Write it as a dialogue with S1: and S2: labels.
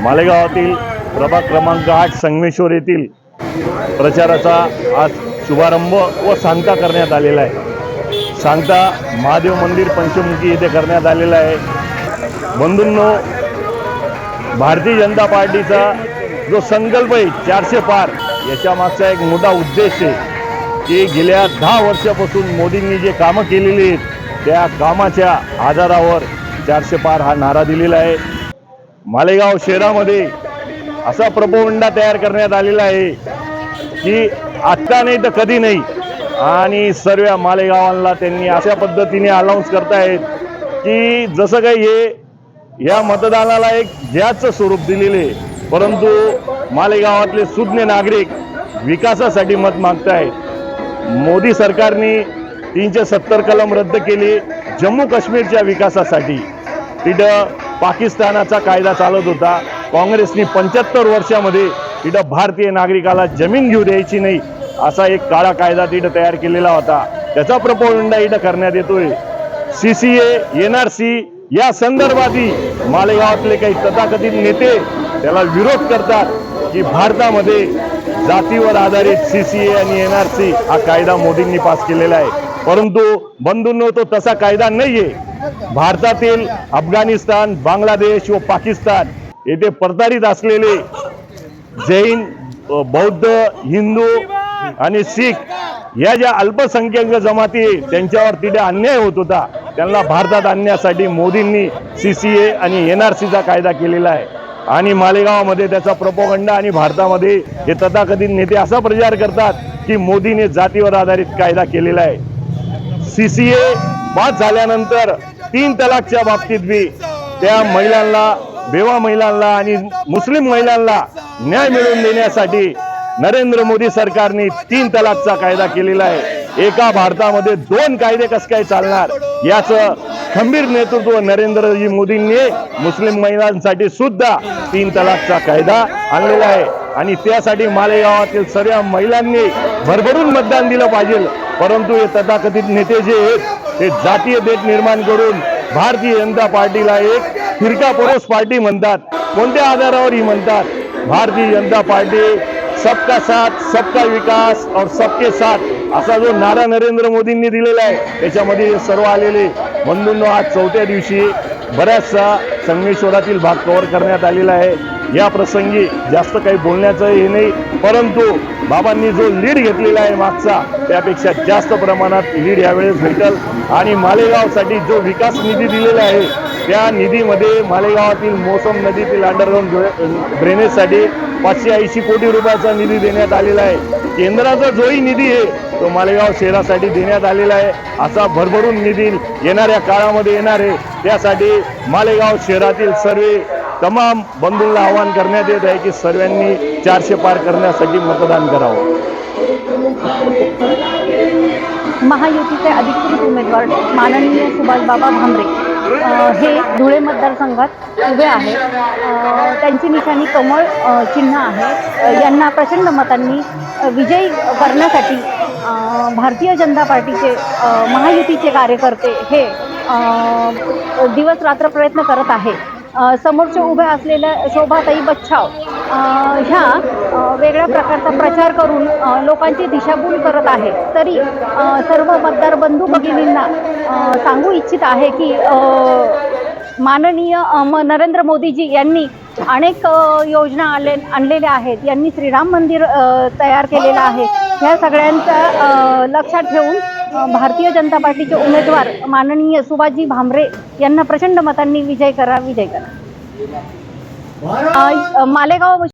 S1: मालेगावातील प्रभाग क्रमांक आठ संगमेश्वर येथील प्रचाराचा आज शुभारंभ व सांगता करण्यात आलेला आहे. सांगता महादेव मंदिर पंचमुखी येथे करण्यात आलेला आहे. बंधूंनो भारतीय जनता पार्टीचा जो संकल्प आहे चारशे पार याच्या मागचा एक मोठा उद्देश आहे की गेल्या दहा वर्षापासून मोदींनी जे कामं केलेली आहेत त्या कामाच्या आधारावर चारशे पार हा नारा दिलेला आहे. मालेगाव शहरामध्ये असा प्रपोगंडा तयार करण्यात आलेला आहे की आत्ता नाही तर कधी नाही. आणि सर्व मालेगावांना त्यांनी अशा पद्धतीने अनाऊन्स करतायत की जसं काही हे या मतदानाला एक ज्याचं स्वरूप दिलेले आहे. परंतु मालेगावातले सुज्ञ नागरिक विकासासाठी मत मागतायत. मोदी सरकारने तीनशे सत्तर कलम रद्द केली जम्मू काश्मीरच्या विकासासाठी. तिथं पाकिस्तानाचा कायदा चालत होता. काँग्रेसने पंच्याहत्तर वर्षामध्ये तिथं भारतीय नागरिकाला जमीन घेऊ द्यायची नाही असा एक काळा कायदा तिथं तयार केलेला होता. त्याचा प्रपोजंडा इथं करण्यात येतोय. C C N R C या संदर्भातही मालेगावातले काही तथाकथित नेते त्याला विरोध करतात की भारतामध्ये जातीवर आधारित सी सी ए आणि एन आर सी हा कायदा मोदींनी पास केलेला आहे. परंतु बंधूंनो तो तसा कायदा नाही आहे भारतातील अफगाणिस्तान बांगलादेश व पाकिस्तान येथे प्रतारित असलेले जैन बौद्ध हिंदू आणि शीख या ज्या अल्पसंख्याक जमाती त्यांच्यावर तिथे अन्याय होत होता. त्यांना भारतात आणण्यासाठी मोदींनी सी सी ए आणि एन आर सीचा कायदा केलेला आहे. आणि मालेगावामध्ये त्याचा प्रपोगंड आणि भारतामध्ये हे तथाकथित नेते असा प्रचार करतात की मोदीने जातीवर आधारित कायदा केलेला आहे. सी सी ए पास झाल्यानंतर तीन तलाकच्या बाबतीत बी त्या महिलांना बेवा महिलांना आणि मुस्लिम महिलांना न्याय मिळवून देण्यासाठी नरेंद्र मोदी सरकारने तीन तलाकचा कायदा केलेला आहे. एका भारतामध्ये दोन कायदे कस काय चालणार? याचं खंबीर नेतृत्व नरेंद्रजी मोदींनी मुस्लिम महिलांसाठी सुद्धा तीन तलाकचा कायदा आणलेला आहे. आणि त्यासाठी मालेगावातील सर्व महिलांनी भरभरून मतदान दिलं पाहिजे. परंतु हे तथाकथित नेते जे आहेत हे जातीय देश निर्माण करून भारतीय जनता पार्टीला एक फिरका परोस पार्टी म्हणतात. कोणत्या आधारावर ही म्हणतात? भारतीय जनता पार्टी सबका साथ सबका विकास और सबके साथ असा जो नारा नरेंद्र मोदींनी दिलेला आहे त्याच्यामध्ये सर्व आलेले. बंधूंनो आज चौथ्या दिवशी बऱ्याचसा संगमेश्वरातील भाग कव्हर करण्यात आलेला आहे. या प्रसंगी जास्त काही बोलण्याचं हे नाही परंतु बाबांनी जो लीड घेतलेला आहे मागचा त्यापेक्षा जास्त प्रमाणात लीड यावेळेस भेटल. आणि मालेगावसाठी जो विकास निधी दिलेला आहे त्या निधीमध्ये मालेगावातील मोसम नदीतील अंडरग्राऊंड ड्रेनेजसाठी पाचशे ऐंशी कोटी रुपयाचा निधी देण्यात आलेला आहे. केंद्राचा जोही निधी आहे तो मालेगाव शहरासाठी देण्यात आलेला आहे. असा भरभरून निधी येणाऱ्या काळामध्ये येणार आहे. त्यासाठी मालेगाव शहरातील सर्व तमाम बंधूंना आवाहन करण्यात येत आहे की सर्वांनी चारशे पार करण्यासाठी मतदान करावं.
S2: महायुतीचे अधिकृत उमेदवार माननीय सुभाषबाबा भामरे हे धुळे मतदारसंघात उभे आहेत. त्यांची निशाणी कमळ चिन्ह आहे. यांना प्रचंड मतांनी विजयी करण्यासाठी भारतीय जनता पार्टीचे महायुतीचे कार्यकर्ते हे दिवस रात्र प्रयत्न करत आहे समोरचे उभे असलेल्या शोभाताई बच्छाव ह्या वेगळ्या प्रकारचा प्रचार करून लोकांची दिशाभूल करत आहे. तरी सर्व मतदार बंधू भगिनींना सांगू इच्छित आहे की माननीय म- नरेंद्र मोदीजी यांनी अनेक योजना आले आणलेल्या आहेत. यांनी श्रीराम मंदिर तयार केलेलं आहे. ह्या सगळ्यांचा लक्षात ठेवून भारतीय जनता पार्टीचे उमेदवार माननीय सुभाषजी भामरे यांना प्रचंड मतांनी विजय करा विजय करा. मालेगाव